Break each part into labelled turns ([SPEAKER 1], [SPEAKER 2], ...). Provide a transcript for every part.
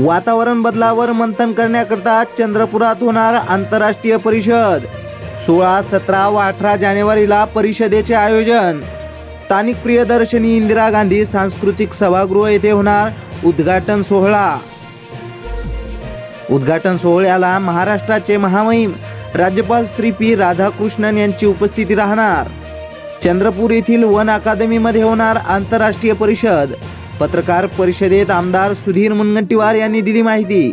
[SPEAKER 1] वातावरण बदलावर मंथन करण्याकरता चंद्रपुरात होणार आंतरराष्ट्रीय परिषद. सोळा सतरा व अठरा जानेवारीला परिषदेचे आयोजन. स्थानिक प्रियदर्शनी इंदिरा गांधी सांस्कृतिक सभागृह येथे होणार उद्घाटन सोहळा. उद्घाटन सोहळ्याला महाराष्ट्राचे महामहिम राज्यपाल श्री पी राधाकृष्णन यांची उपस्थिती राहणार. चंद्रपूर येथील वन अकादमीमध्ये होणार आंतरराष्ट्रीय परिषद. पत्रकार परिषदेत आमदार सुधीर मुनगंटीवार यांनी दिली माहिती.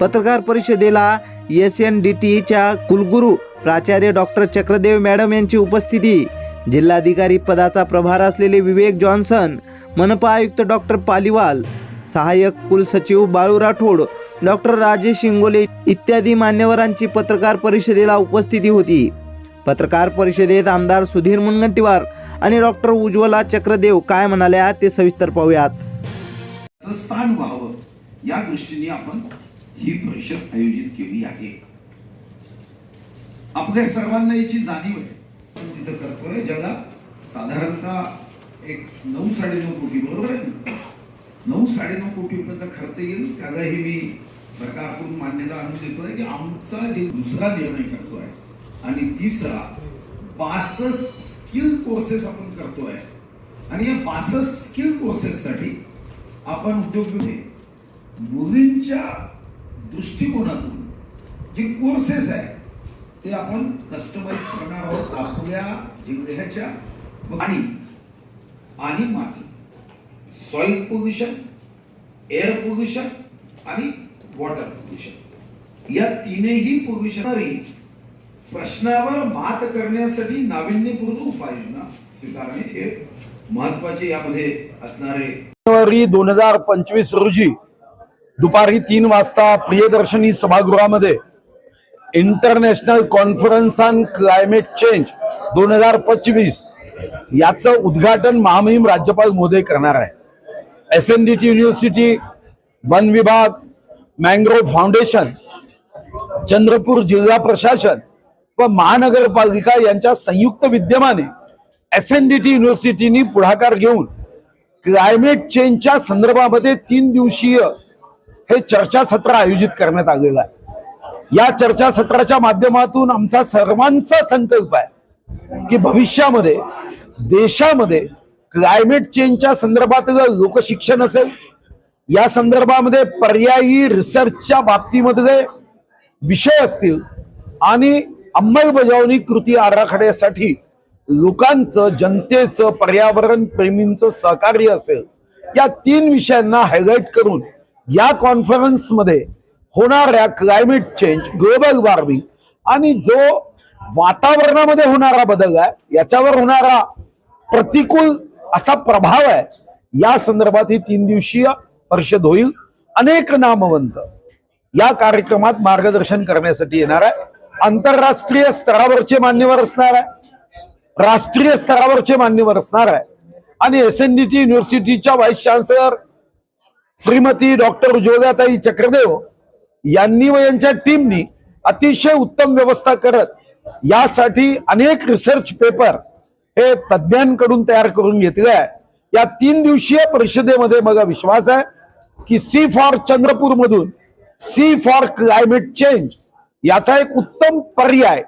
[SPEAKER 1] पत्रकार परिषदेला एस एन डी टीच्या कुलगुरू प्राचार्य डॉक्टर चक्रदेव मॅडम यांची उपस्थिती जिल्हाधिकारी पदाचा प्रभार असलेले विवेक जॉन्सन मनपा आयुक्त डॉक्टर पालिवाल सहाय्यक कुलसचिव बाळू राठोड डॉक्टर राजेश इंगोले इत्यादी मान्यवरांची पत्रकार परिषदेला उपस्थिती होती. पत्रकार परिषदेत आमदार सुधीर मुनगंटीवार आणि डॉक्टर उज्ज्वला चक्रदेव काय म्हणाल्या ते सविस्तर पाहूयात.
[SPEAKER 2] स्थान व्हावं या दृष्टीने आपण ही परिषद आयोजित केली आहे. आपल्या सर्वांना याची जाणीव आहे. तिथं करतोय ज्याला साधारणतः एक नऊ साडेनऊ कोटी बरोबर आहे ना? नऊ साडेनऊ कोटी रुपयाचा खर्च येईल त्यालाही मी सरकारकडून मान्यता आणून देतोय की आमचा जे दुसरा निर्णय करतोय आणि तिसरा बासष्ट स्किल कोर्सेस आपण करतोय. आणि या बासष्ट स्किल कोर्सेससाठी आपण उद्योगमध्ये मुलींच्या दृष्टिकोनातून जे कोर्सेस आहे ते आपण कस्टमाइज करणार आहोत आपल्या जिल्ह्याच्या आणि आणि माती. सॉइल पोल्युशन एअर पोल्युशन आणि वॉटर पोल्युशन या तीनही पोल्युशनरी प्रश्नावर मात करण्यासाठी नाविन्यपूर्ण उपाययोजना स्वीकारणे हे महत्त्वाचे यामध्ये असणारे
[SPEAKER 3] जानेवारी दोन हजार पंचवीस रोजी दुपारी तीन वाजता प्रियदर्शनी सभागृहामध्ये international conference on climate change दोन हजार पंचवीस याचं उद्घाटन महामहिम राज्यपाल मोदी करणार आहे. S N D T university one विभाग मँग्रोव्ह फाउंडेशन चंद्रपूर जिल्हा प्रशासन व महानगरपालिका यांच्या संयुक्त विद्यमाने एस एन डी टी युनिव्हर्सिटीनी पुढाकार घेऊन क्लायमेट चेंजच्या संदर्भामध्ये तीन दिवसीय हे चर्चासत्र आयोजित करण्यात आलेलं आहे. या चर्चासत्राच्या माध्यमातून आमचा सर्वांचा संकल्प आहे की भविष्यामध्ये देशामध्ये क्लायमेट चेंजच्या संदर्भातलं लोकशिक्षण असेल या संदर्भामध्ये पर्यायी रिसर्चच्या बाबतीमध्ये विषय असतील आणि अंमलबजावणी कृती आराखड्यासाठी लोकांचं जनतेचं पर्यावरण प्रेमींचं सहकार्य असेल. या तीन विषयांना हायलाइट करून या कॉन्फरन्समध्ये होणाऱ्या क्लायमेट चेंज ग्लोबल वॉर्मिंग आणि जो वातावरणामध्ये होणारा बदल आहे याच्यावर होणारा प्रतिकूल असा प्रभाव आहे या संदर्भात ही तीन दिवसीय परिषद होईल. अनेक नामवंत या कार्यक्रमात मार्गदर्शन करण्यासाठी येणार आहे. आंतरराष्ट्रीय स्तरावरचे मान्यवर असणार आहे. राष्ट्रीय स्तरावरचे मान्यवर असणार आहे. आणि S N D T युनिव्हर्सिटीच्या vice chancellor Shrimati doctor Jogatai Chakradev यांनी व यांच्या टीमनी अतिशय उत्तम व्यवस्था करत यासाठी अनेक रिसर्च पेपर हे तज्ज्ञांकडून तयार करून घेतले आहे. या तीन दिवसीय परिषदेमध्ये मला विश्वास आहे की सी फॉर चंद्रपूर मधून सी फॉर क्लायमेट चेंज याचा एक उत्तम पर्याय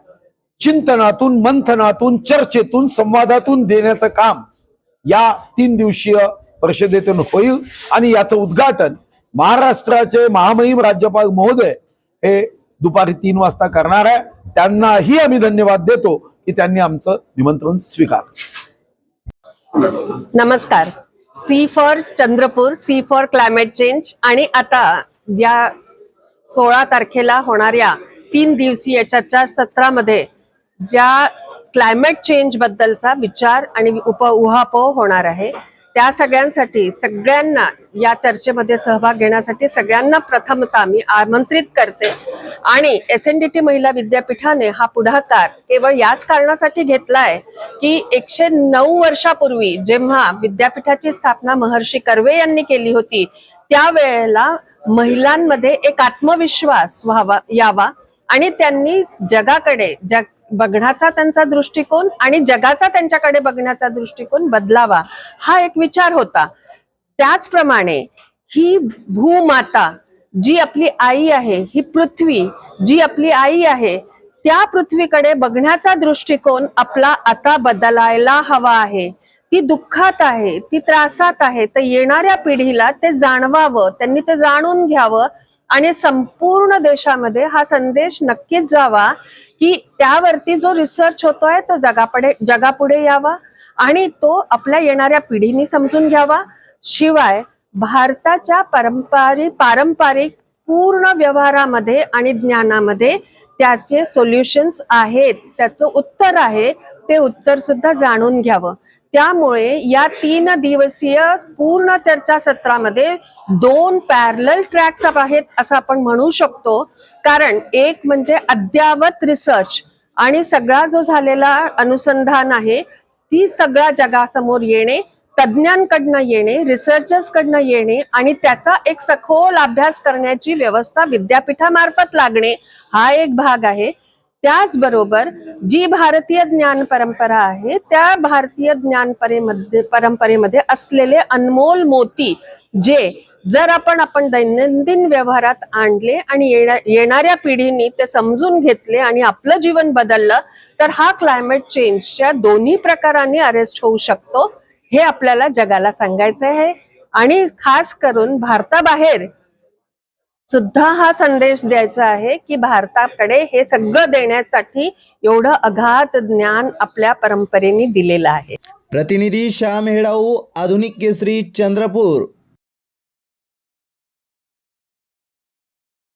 [SPEAKER 3] चिंतनातून मंथनातून चर्चेतून संवादातून देण्याचं काम या तीन दिवसीय परिषदेतून होईल. आणि याचं उद्घाटन महाराष्ट्राचे महामहिम राज्यपाल महोदय हे दुपारी तीन वाजता करणार आहे. त्यांनाही आम्ही धन्यवाद देतो की त्यांनी आमचं निमंत्रण स्वीकार
[SPEAKER 4] नमस्कार. C for Chandrapur C for climate change आणि आता या सोळा तारखेला होणाऱ्या तीन दिवसीय चर्चासत्रामध्ये ज्या क्लायमेट चेंज बद्दलचा विचार आणि उप उहापोह होणार आहे त्या सगळ्यांसाठी सगळ्यांना या चर्चेमध्ये सहभाग घेण्यासाठी सगळ्यांना प्रथमतः मी आमंत्रित करते. आणि एस एन डी टी महिला विद्यापीठाने हा पुढाकार केवळ याच कारणासाठी घेतलाय की एकशे नऊ वर्षापूर्वी जेव्हा विद्यापीठाची स्थापना महर्षी कर्वे यांनी केली होती त्यावेळेला महिलांमध्ये एक आत्मविश्वास व्हावा यावा. आणि त्यांनी जगाकडे जग बघण्याचा त्यांचा दृष्टिकोन आणि जगाचा त्यांच्याकडे बघण्याचा दृष्टिकोन बदलावा हा एक विचार होता. त्याचप्रमाणे ही भूमाता जी आपली आई आहे ही पृथ्वी जी आपली आई आहे त्या पृथ्वीकडे बघण्याचा दृष्टिकोन आपला आता बदलायला हवा आहे. ती दुःखात आहे ती त्रासात आहे तर येणाऱ्या पिढीला ते जाणवावं त्यांनी ते जाणून घ्यावं आणि संपूर्ण देशामध्ये हा संदेश नक्कीच जावा की त्यावरती जो रिसर्च होतोय तो जगापुढे जगापुढे यावा आणि तो आपल्या येणाऱ्या पिढीने समजून घ्यावा. शिवाय भारताच्या परंपरी पारंपरिक पूर्ण व्यवहारामध्ये आणि ज्ञानामध्ये त्याचे सोल्युशन्स आहेत. त्याचं उत्तर आहे ते उत्तर सुद्धा जाणून घ्यावं. त्यामुळे या तीन दिवसीय पूर्ण चर्चासत्रामध्ये दोन पॅरल ट्रॅक्स आहेत असं आपण म्हणू शकतो. कारण एक म्हणजे अद्यावत रिसर्च आणि सगळा जो झालेला अनुसंधान आहे ती सगळ्या जगासमोर येणे तज्ज्ञांकडनं येणे रिसर्चर्स कडनं येणे आणि त्याचा एक सखोल अभ्यास करण्याची व्यवस्था विद्यापीठामार्फत लागणे हा एक भाग आहे. त्याचबरोबर जी भारतीय ज्ञान परंपरा आहे त्या भारतीय ज्ञान परेमध्ये परंपरेमध्ये असलेले अनमोल मोती जे जर आपण आपण दैनंदिन व्यवहारात आणले आणि येणाऱ्या पिढीने ते समजून घेतले आणि आपलं जीवन बदललं तर हा क्लायमेट चेंजच्या दोन्ही प्रकारांनी अरेस्ट होऊ शकतो हे आपल्याला जगाला सांगायचं आहे आणि खास करून भारताबाहेर सुद्धा हा संदेश द्यायचा आहे की भारताकडे हे सगळं देण्यासाठी एवढं अगाध ज्ञान आपल्या परंपरेने दिलेलं आहे.
[SPEAKER 1] प्रतिनिधी श्याम हेडाऊ आधुनिक केसरी चंद्रपूर.